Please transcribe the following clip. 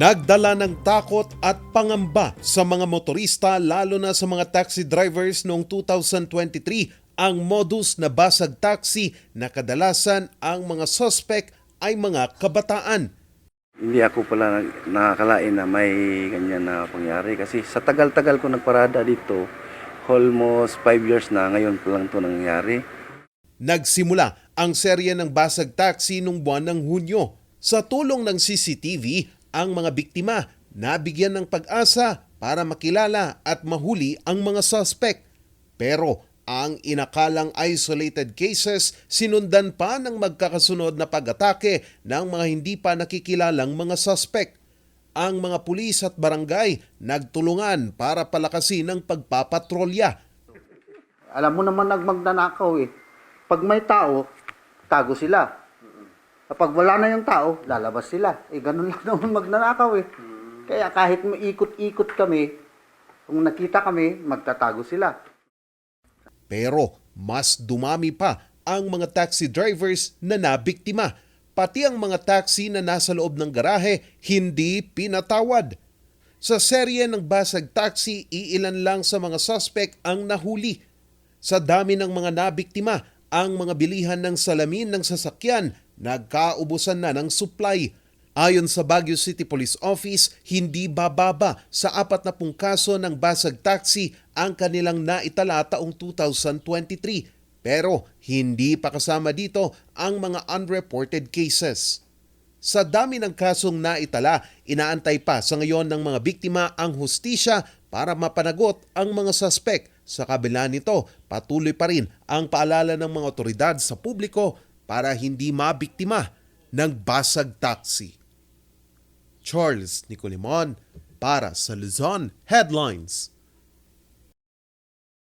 Nagdala ng takot at pangamba sa mga motorista lalo na sa mga taxi drivers noong 2023 ang modus na basag taxi na kadalasan ang mga suspect ay mga kabataan. Hindi ako pala nakakalain na may ganyan na pangyari kasi sa tagal-tagal ko nagparada dito, almost 5 years na ngayon pa lang to nangyari. Nagsimula ang serye ng basag taxi noong buwan ng Hunyo. Sa tulong ng CCTV, ang mga biktima nabigyan ng pag-asa para makilala at mahuli ang mga suspect. Pero ang inakalang isolated cases sinundan pa ng magkakasunod na pag-atake ng mga hindi pa nakikilalang mga suspect. Ang mga pulis at barangay nagtulungan para palakasin ang pagpapatrolya Alam mo naman nagmagnanakaw eh. Pag may tao, tago sila. Kapag wala na yung tao, lalabas sila. Eh, ganun lang naman magnanakaw eh. Kaya kahit maikot-ikot kami, kung nakita kami, magtatago sila. Pero mas dumami pa ang mga taxi drivers na nabiktima. Pati ang mga taxi na nasa loob ng garahe hindi pinatawad. Sa serye ng basag taxi, iilan lang sa mga suspect ang nahuli. Sa dami ng mga nabiktima, ang mga bilihan ng salamin ng sasakyan nagkaubusan na ng supply. Ayon sa Baguio City Police Office, hindi bababa sa apat na pung kaso ng basag taxi ang kanilang naitala taong 2023. Pero hindi pa kasama dito ang mga unreported cases. Sa dami ng kasong naitala, inaantay pa sa ngayon ng mga biktima ang hustisya para mapanagot ang mga suspect. Sa kabila nito, patuloy pa rin ang paalala ng mga otoridad sa publiko para hindi mabiktima ng basag taxi. Charles Nicolimon para sa Luzon Headlines.